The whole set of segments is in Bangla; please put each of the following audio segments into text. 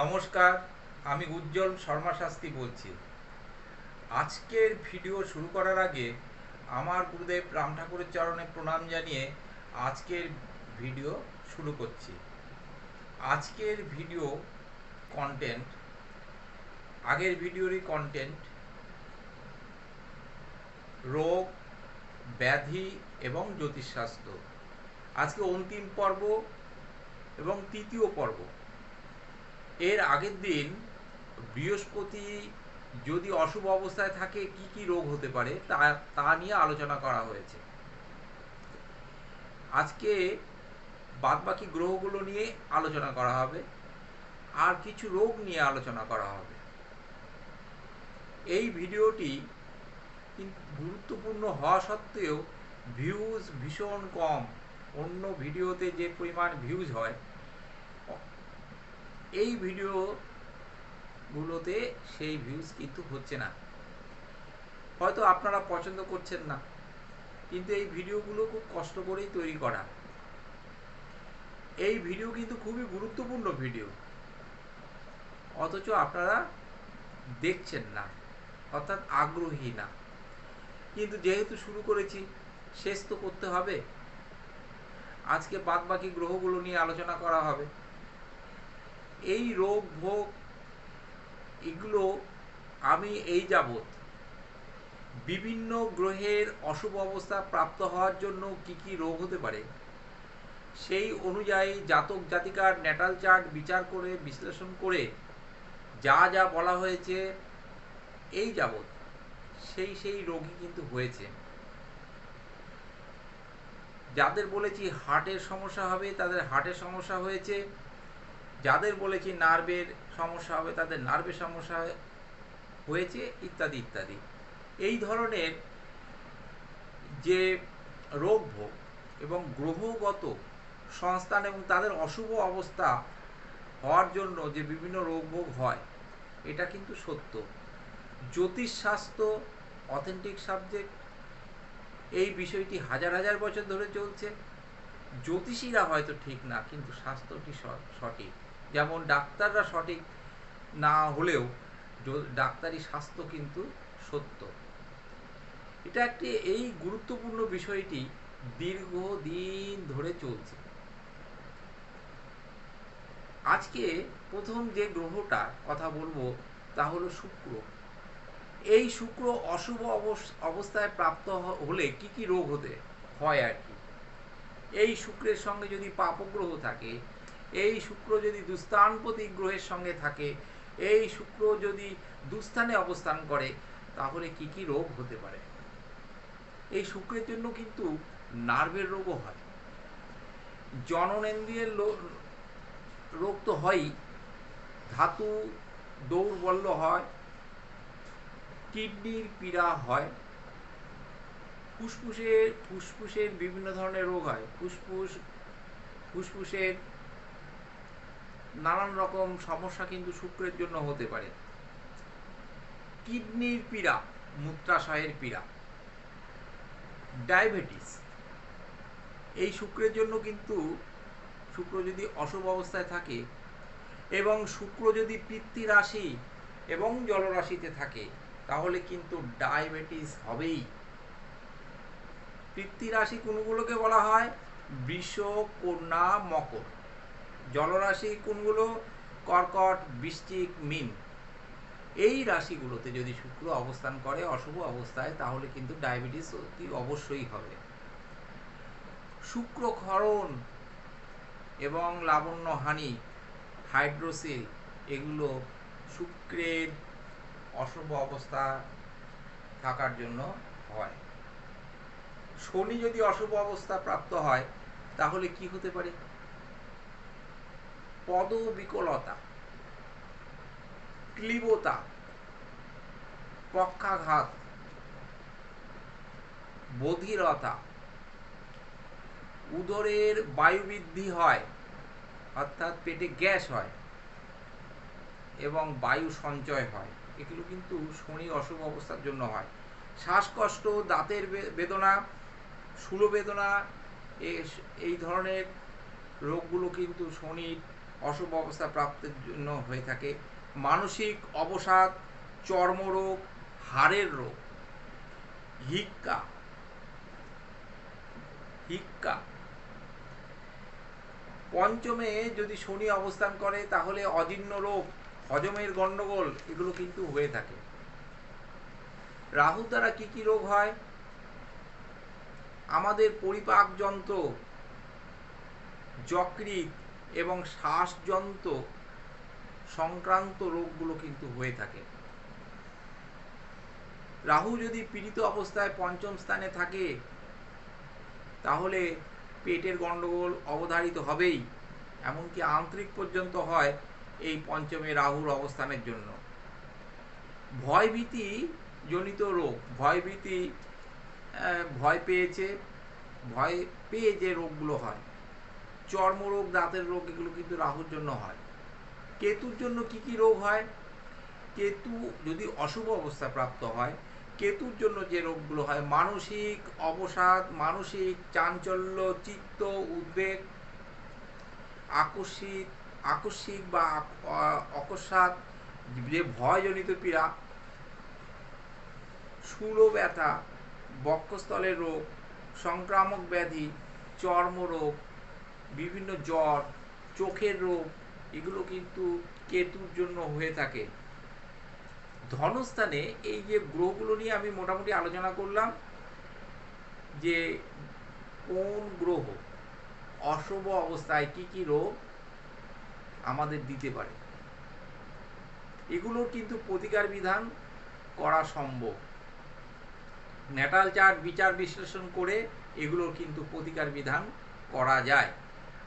নমস্কার, আমি উজ্জ্বল শর্মা শাস্ত্রী বলছি। আজকের ভিডিও শুরু করার আগে আমার গুরুদেব রাম ঠাকুরের চরণে প্রণাম জানিয়ে আজকের ভিডিও শুরু করছি। আজকের ভিডিও কন্টেন্ট আগের ভিডিওরই কন্টেন্ট রোগ, ব্যাধি এবং জ্যোতিষশাস্ত্র। আজকে অন্তিম পর্ব এবং তৃতীয় পর্ব। এর আগের দিন বৃহস্পতি যদি অশুভ অবস্থায় থাকে, কি কি রোগ হতে পারে তা তা নিয়ে আলোচনা করা হয়েছে। আজকে বাদবাকি গ্রহগুলো নিয়ে আলোচনা করা হবে, আর কিছু রোগ নিয়ে আলোচনা করা হবে। এই ভিডিওটি গুরুত্বপূর্ণ হওয়া সত্ত্বেও ভিউজ ভীষণ কম। অন্য ভিডিওতে যে পরিমাণ ভিউজ হয় এই ভিডিওগুলোতে সেই ভিউজ কিন্তু হচ্ছে না। হয়তো আপনারা পছন্দ করছেন না, কিন্তু এই ভিডিওগুলো খুব কষ্ট করেই তৈরি করা। এই ভিডিও কিন্তু খুবই গুরুত্বপূর্ণ ভিডিও, অথচ আপনারা দেখছেন না, অর্থাৎ আগ্রহী না। কিন্তু যেহেতু শুরু করেছি, শেষ তো করতে হবে। আজকে বাদ বাকি গ্রহগুলো নিয়ে আলোচনা করা হবে। এই রোগ, ভোগ, এগুলো আমি এই যাবৎ বিভিন্ন গ্রহের অশুভ অবস্থা প্রাপ্ত হওয়ার জন্য কি কি রোগ হতে পারে, সেই অনুযায়ী জাতক জাতিকার ন্যাটাল চার্ট বিচার করে, বিশ্লেষণ করে যা যা বলা হয়েছে এই যাবৎ সেই সেই রোগী কিন্তু হয়েছে। যাদের বলেছি হার্টের সমস্যা হবে, তাদের হার্টের সমস্যা হয়েছে যাদের বলেছি নার্ভের সমস্যা হবে, তাদের নার্ভের সমস্যা হয়েছে, ইত্যাদি ইত্যাদি। এই ধরনের যে রোগ ভোগ এবং গ্রহগত সংস্থান এবং তাদের অশুভ অবস্থা হওয়ার জন্য যে বিভিন্ন রোগ ভোগ হয়, এটা কিন্তু সত্য। জ্যোতিষশাস্ত্র অথেন্টিক সাবজেক্ট এই বিষয়টি হাজার হাজার বছর ধরে চলছে। জ্যোতিষীরা হয়তো ঠিক না, কিন্তু স্বাস্থ্যটি সঠিক। যেমন ডাক্তাররা সঠিক না হলেও ডাক্তারি স্বাস্থ্য কিন্তু সত্য। এটা একটি, এই গুরুত্বপূর্ণ বিষয়টি দীর্ঘদিন ধরে চলছে। আজকে প্রথম যে গ্রহটা কথা বলব তা হলো শুক্র। এই শুক্র অশুভ অবস্থায় প্রাপ্ত হলে কি কি রোগ হতে, হয় আর কি? এই শুক্রের সঙ্গে যদি পাপগ্রহ থাকে এই শুক্র যদি দুস্থানপতি গ্রহের সঙ্গে থাকে, এই শুক্র যদি দুস্থানে অবস্থান করে, তাহলে কি কি রোগ হতে পারে? এই শুক্রের জন্য কিন্তু নার্ভের রোগও হয়। জননেন্দ্রিয়ের রোগ তো হয়ই। ধাতু দৌর্বল্য হয়, কিডনির পীড়া হয় ফুসফুসের ফুসফুসের বিভিন্ন ধরনের রোগ হয়। ফুসফুস, ফুসফুসের নানান রকম সমস্যা কিন্তু শুক্রের জন্য হতে পারে। কিডনির পীড়া, মূত্রাশয়ের পীড়া, ডায়াবেটিস, এই শুক্রের জন্য কিন্তু শুক্র যদি অশুভ অবস্থায় থাকে এবং শুক্র যদি পিতৃ রাশি এবং জলরাশিতে থাকে, তাহলে কিন্তু ডায়াবেটিস হবেই। পিতৃ রাশি কোনগুলোকে বলা হয়? বৃষ, কন্যা, মকর। জলরাশি কোনগুলো? কর্কট, বৃশ্চিক, মিন। এই রাশিগুলোতে যদি শুক্র অবস্থান করে, অশুভ অবস্থায়, তাহলে কিন্তু ডায়াবেটিস অতি অবশ্যই হবে। শুক্র ক্ষরণ এবং লাবণ্যহানি হাইড্রোসিল, এগুলো শুক্রের অশুভ অবস্থা থাকার জন্য হয়। শনি যদি অশুভ অবস্থা প্রাপ্ত হয়, তাহলে কি হতে পারে? পদবিকলতা ক্লিবতা পক্ষাঘাত, বধিরতা, উদরের বায়ু বৃদ্ধি হয়, অর্থাৎ পেটে গ্যাস হয় এবং বায়ু সঞ্চয় হয়। এগুলো কিন্তু শনি অশুভ অবস্থার জন্য হয়। শ্বাসকষ্ট, দাঁতের বেদনা সুলো বেদনা এই ধরনের রোগগুলো কিন্তু শনির অশুভ অবস্থা প্রাপ্তির জন্য হয়ে থাকে। মানসিক অবসাদ, চর্মরোগ, হাড়ের রোগ, হিক্কা হিক্কা। পঞ্চমে যদি শনি অবস্থান করে, তাহলে অজীর্ণ রোগ, হজমের গণ্ডগোল এগুলো কিন্তু হয়ে থাকে। রাহু দ্বারা কি কি রোগ হয়? আমাদের পরিপাক যন্ত্র যকৃত এবং শ্বাসযন্ত্র সংক্রান্ত রোগগুলো কিন্তু হয়ে থাকে। রাহু যদি পীড়িত অবস্থায় পঞ্চম স্থানে থাকে, তাহলে পেটের গণ্ডগোল অবধারিত হবেই, এমনকি আন্তরিক পর্যন্ত হয় এই পঞ্চমে রাহুর অবস্থানের জন্য। ভয়ভীতি জনিত রোগ, ভয়ভীতি ভয় পেয়েছে, ভয় পেয়ে যে রোগগুলো হয় চর্মরোগ, দাঁতের রোগ, এগুলো কিন্তু রাহুর জন্য হয়। কেতুর জন্য কি কি রোগ হয়? কেতু যদি অশুভ অবস্থা প্রাপ্ত হয়, কেতুর জন্য যে রোগগুলো হয়, মানসিক অবসাদ, মানসিক চাঞ্চল্য, চিত্ত, উদ্বেগ, আকস্মিক আকস্মিক বা অকস্মাৎ যে ভয়জনিত পীড়া সুরো ব্যথা, বক্ষস্থলের রোগ, সংক্রামক ব্যাধি, চর্মরোগ বিভিন্ন জ্বর, চোখের রোগ, এগুলো কিন্তু কেতুর জন্য হয়ে থাকে। ধনস্থানে এই যে গ্রহগুলো নিয়ে আমি মোটামুটি আলোচনা করলাম, যে কোন গ্রহ অশুভ অবস্থায় কি কি রোগ আমাদের দিতে পারে, এগুলোর কিন্তু প্রতিকার বিধান করা সম্ভব। ন্যাটাল চার্ট বিচার বিশ্লেষণ করে এগুলোর কিন্তু প্রতিকার বিধান করা যায়।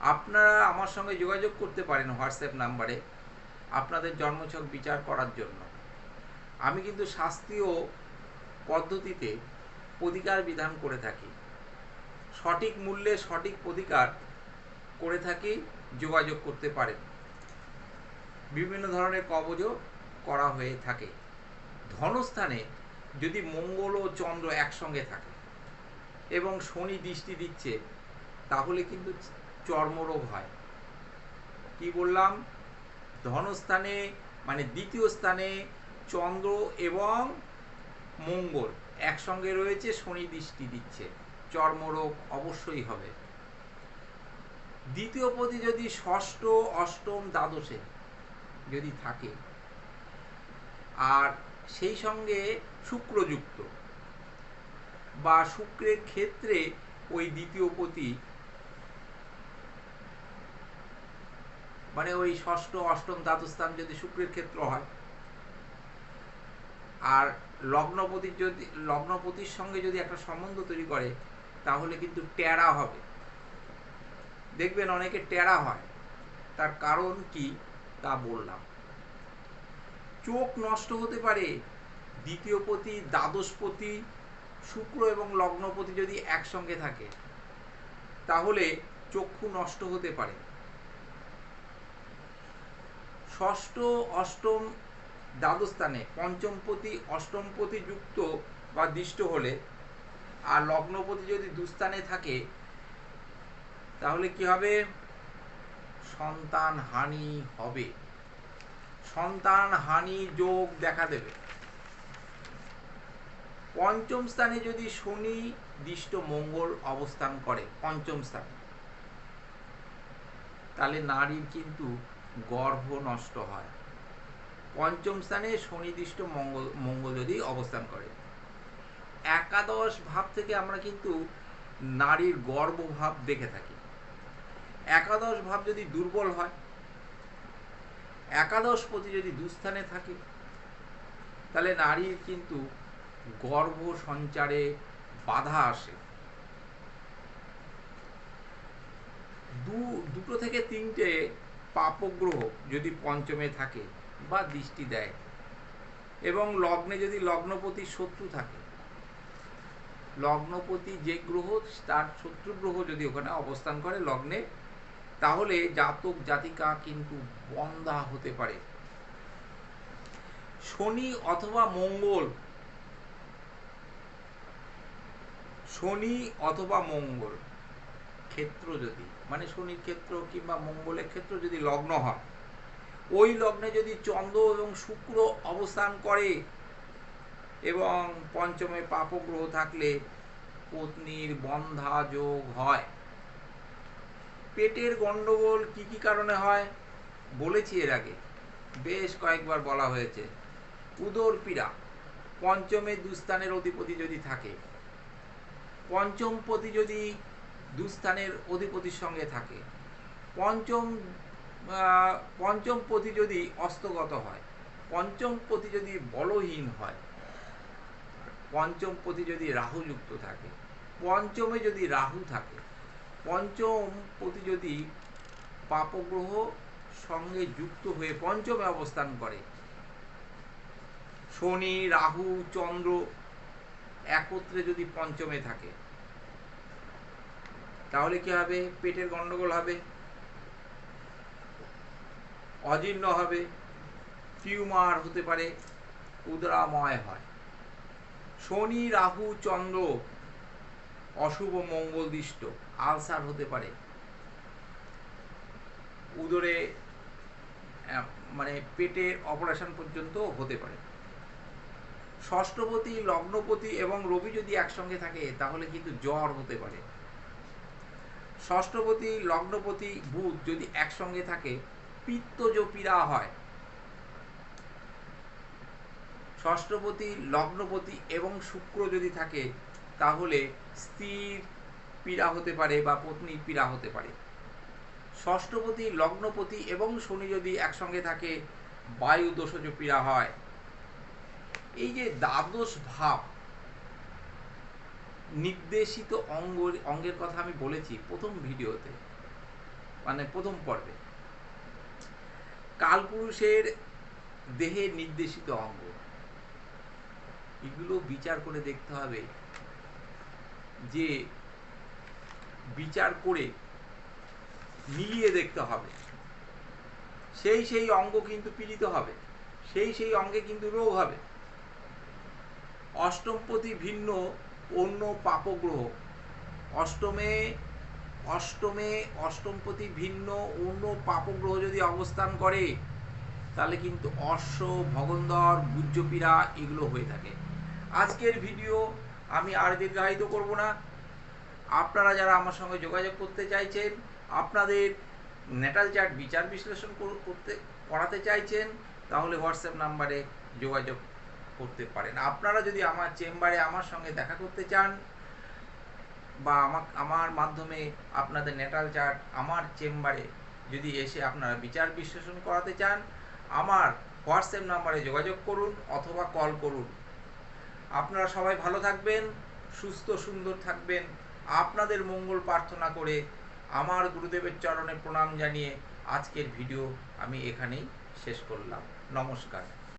আপনারা আমার সঙ্গে যোগাযোগ করতে পারেন হোয়াটসঅ্যাপ নাম্বারে আপনাদের জন্মছক বিচার করার জন্য। আমি কিন্তু শাস্ত্রীয় পদ্ধতিতে প্রতিকার বিধান করে থাকি। সঠিক মূল্যে সঠিক প্রতিকার করে থাকি, যোগাযোগ করতে পারেন। বিভিন্ন ধরনের কবজও করা হয়ে থাকে। ধনস্থানে যদি মঙ্গল ও চন্দ্র একসঙ্গে থাকে এবং শনি দৃষ্টি দিচ্ছে, তাহলে কিন্তু চর্মরোগ হয়। কি বললাম? ধনস্থানে মানে দ্বিতীয় স্থানে চন্দ্র এবং মঙ্গল একসঙ্গে রয়েছে, শনি দৃষ্টি দিচ্ছে। চর্মরোগ অবশ্যই হবে। দ্বিতীয় পতি যদি ষষ্ঠ, অষ্টম, দ্বাদশে যদি থাকে, আর সেই সঙ্গে শুক্রযুক্ত বা শুক্রের ক্ষেত্রে ওই দ্বিতীয় পতি মানে ওই ষষ্ঠ, অষ্টম দ্বাদস্থান যদি শুক্রের ক্ষেত্র হয়, আর লগ্নপতির যদি, লগ্নপতির সঙ্গে যদি একটা সম্বন্ধ তৈরি করে, তাহলে কিন্তু টেরা হবে। দেখবেন অনেকে টেরা হয়, তার কারণ কি তা বললাম। চোখ নষ্ট হতে পারে, দ্বিতীয়পতি, দ্বাদশপতি, শুক্র এবং লগ্নপতি যদি একসঙ্গে থাকে, তাহলে চক্ষু নষ্ট হতে পারে। ষষ্ঠ অষ্টম দ্বাদস্থানে পঞ্চমপতি অষ্টমপতি যুক্ত বা দৃষ্ট হলে আর লগ্নপতি যদি দুস্থানে থাকে, তাহলে কি হবে? সন্তান হানি হবে। সন্তান হানি যোগ দেখা দেবে। পঞ্চম স্থানে যদি শনি দৃষ্ট মঙ্গল অবস্থান করে, পঞ্চম স্থানে, তাহলে নারীর কিন্তু গর্ভ নষ্ট হয়। পঞ্চম স্থানে শনিদৃষ্ট মঙ্গল মঙ্গল যদি অবস্থান করে। একাদশ ভাব থেকে আমরা কিন্তু নারীর গর্ভভাব দেখে থাকি। একাদশ ভাব যদি দুর্বল হয়, একাদশ পতি যদি দুস্থানে থাকে, তাহলে নারীর কিন্তু গর্ভ সঞ্চারে বাধা আসে। দু, দুটো থেকে তিনটে পাপগ্রহ যদি পঞ্চমে থাকে বা দৃষ্টি দেয়, এবং লগ্নে যদি লগ্নপতি শত্রু থাকে, লগ্নপতি যে গ্রহ, তার শত্রু গ্রহ যদি ওখানে অবস্থান করে লগ্নে, তাহলে জাতক জাতিকা কিন্তু বন্ধা হতে পারে। শনি অথবা মঙ্গল, শনি অথবা মঙ্গল ক্ষেত্র যদি মানে শনির ক্ষেত্র কিংবা মঙ্গলের ক্ষেত্র যদি লগ্ন হয়, ওই লগ্নে যদি চন্দ্র এবং শুক্র অবস্থান করে এবং পঞ্চমে পাপগ্রহ থাকলে পত্নীর বন্ধা যোগ হয়। পেটের গন্ডগোল কি কি কারণে হয় বলেছি এর আগে, বেশ কয়েকবার বলা হয়েছে। উদর পীড়া, পঞ্চমে দুস্থানের অধিপতি যদি থাকে পঞ্চমপতি যদি দুস্থানের অধিপতির সঙ্গে থাকে। পঞ্চম পঞ্চম পঞ্চমপতি যদি অস্তগত হয় পঞ্চমপতি যদি বলহীন হয় পঞ্চমপতি যদি রাহুযুক্ত থাকে, পঞ্চমে যদি রাহু থাকে, পঞ্চম পতি যদি পাপগ্রহ সঙ্গে যুক্ত হয়ে পঞ্চমে অবস্থান করে, শনি, রাহু, চন্দ্র একত্রে যদি পঞ্চমে থাকে তাহলে কি হবে? পেটের গন্ডগোল হবে। অজীর্ণ হবে। টিউমার হতে পারে। উদরাময় হয়। শনি, রাহু, চন্দ্র অশুভ মঙ্গল দৃষ্ট আলসার হতে পারে। উদরে মানে পেটের অপারেশন পর্যন্ত হতে পারে। ষষ্ঠপতি, লগ্নপতি এবং রবি যদি একসঙ্গে থাকে, তাহলে কিন্তু জ্বর হতে পারে। ষষ্ঠপতি, লগ্নপতি, বুধ যদি একসঙ্গে থাকে পিত্তজ পীড়া হয়, ষষ্ঠপতি, লগ্নপতি এবং শুক্র যদি থাকে, তাহলে স্ত্রীর পীড়া হতে পারে বা পত্নীর পীড়া হতে পারে। ষষ্ঠপতি, লগ্নপতি এবং শনি যদি একসঙ্গে থাকে বায়ু দোষজ পীড়া হয়। এই যে দ্বাদশ ভাব নির্দেশিত অঙ্গ অঙ্গের কথা আমি বলেছি প্রথম ভিডিওতে মানে প্রথম পর্বে। কালপুরুষের দেহে নির্দেশিত অঙ্গ। এগুলো বিচার করে দেখতে হবে যে বিচার করে মিলিয়ে দেখতে হবে। সেই সেই অঙ্গ কিন্তু পীড়িত হবে, সেই সেই অঙ্গে কিন্তু রোগ হবে। অষ্টমপতি ভিন্ন অন্য পাপগ্রহ। অষ্টমে অষ্টমে, অষ্টমপতি ভিন্ন, অন্য পাপগ্রহ যদি অবস্থান করে, তাহলে কিন্তু অশ্ব, ভগন্দর গুজ্জপীড়া এগুলো হয়ে থাকে। আজকের ভিডিও আমি আর দীর্ঘায়িত করব না। আপনারা যারা আমার সঙ্গে যোগাযোগ করতে চাইছেন, আপনাদের নেটাল চার্ট বিচার বিশ্লেষণ কর- করতে, করাতে চাইছেন, তাহলে হোয়াটসঅ্যাপ নাম্বারে যোগাযোগ করতে পারেন। আপনারা যদি আমার চেম্বারে আমার সঙ্গে দেখা করতে চান বা আমার আমার মাধ্যমে আপনাদের নেটাল চার্ট আমার চেম্বারে যদি এসে আপনারা বিচার বিশ্লেষণ করাতে চান, আমার হোয়াটসঅ্যাপ নাম্বারে যোগাযোগ করুন অথবা কল করুন। আপনারা সবাই ভালো থাকবেন, সুস্থ, সুন্দর থাকবেন। আপনাদের মঙ্গল প্রার্থনা করে আমার গুরুদেবের চরণে প্রণাম জানিয়ে আজকের ভিডিও আমি এখানেই শেষ করলাম। নমস্কার।